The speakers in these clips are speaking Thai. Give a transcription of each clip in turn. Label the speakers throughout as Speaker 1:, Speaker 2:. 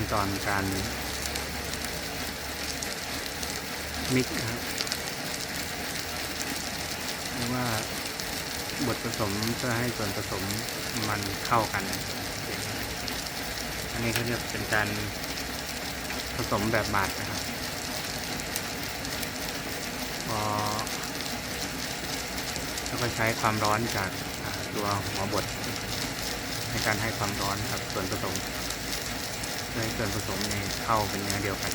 Speaker 1: ขั้นตอนการมิกซ์นะครับหรือว่าบทผสมเพื่อให้ส่วนผสมมันเข้ากัน อันนี้เขาเรียกเป็นการผสมแบบหมาดนะครับพอแล้วก็ใช้ความร้อนจากตัวหัวบดในการให้ความร้อนกับส่วนผสม ให้ส่วนผสมในเข้าเป็นเนื้อเดียวกัน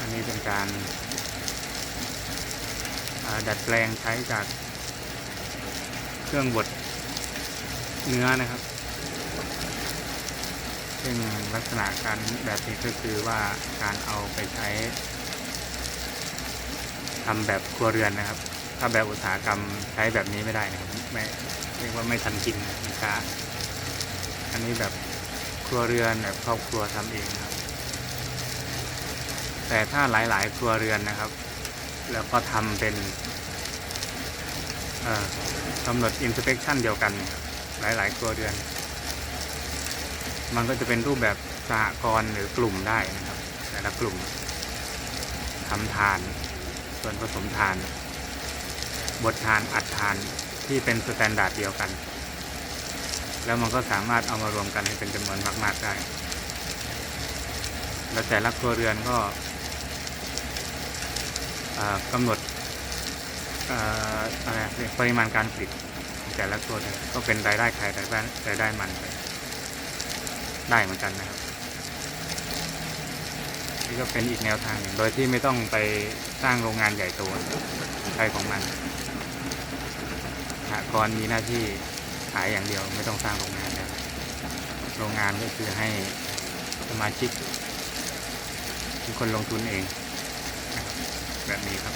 Speaker 1: อันนี้เป็นการาดัดแปลงใช้จากเครื่องบดเนื้อนะครับ ซึ่งลักษณะการแบบนี้ก็คือว่าการเอาไปใช้ทำแบบครัวเรือนนะครับ ถ้าแบบอุตสาหกรรมใช้แบบนี้ไม่ได้นะครับไม่เรียกว่าไม่ทันกินนะมันช้าอันนี้แบบครัวเรือนแบบครอบครัวทำเองครับ แต่ถ้าหลายๆ ครัวเรือนนะครับ แล้วก็ทำเป็นเอ่อกำหนดอินสเป t ชันเดียวกันหลายๆ ครัวเรือน มันก็จะเป็นรูปแบบสหกรณ์หรือกลุ่มได้นะครับ แต่ละกลุ่มทำทาน ส่วนผสมทาน บดทานอัดทานที่เป็นสแตนดาร์ดเดียวกัน แล้วมันก็สามารถเอามารวมกันให้เป็นจำนวนมาก ๆได้ แล้วแต่ละครัวเรือนก็กำหนดอะไรปริมาณการผลิตแต่ละครัวเรือนก็เป็นรายได้ใครรายได้รายได้มันไปได้เหมือนกันนะครับนี่ก็เป็นอีกแนวทางหนึ่งโดยที่ไม่ต้องไปสร้างโรงงานใหญ่โตใช้ของมัน หกรณ์มีหน้าที่ขายอย่างเดียวไม่ต้องสร้างโรงงานแล้วโรงงานก็คือให้สมาชิกเป็นคนลงทุนเองแบบนี้ครับ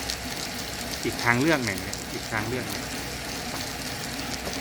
Speaker 1: อีกทางเลือกหนึ่งเนี่ยอีกทางเลือกหนึ่ง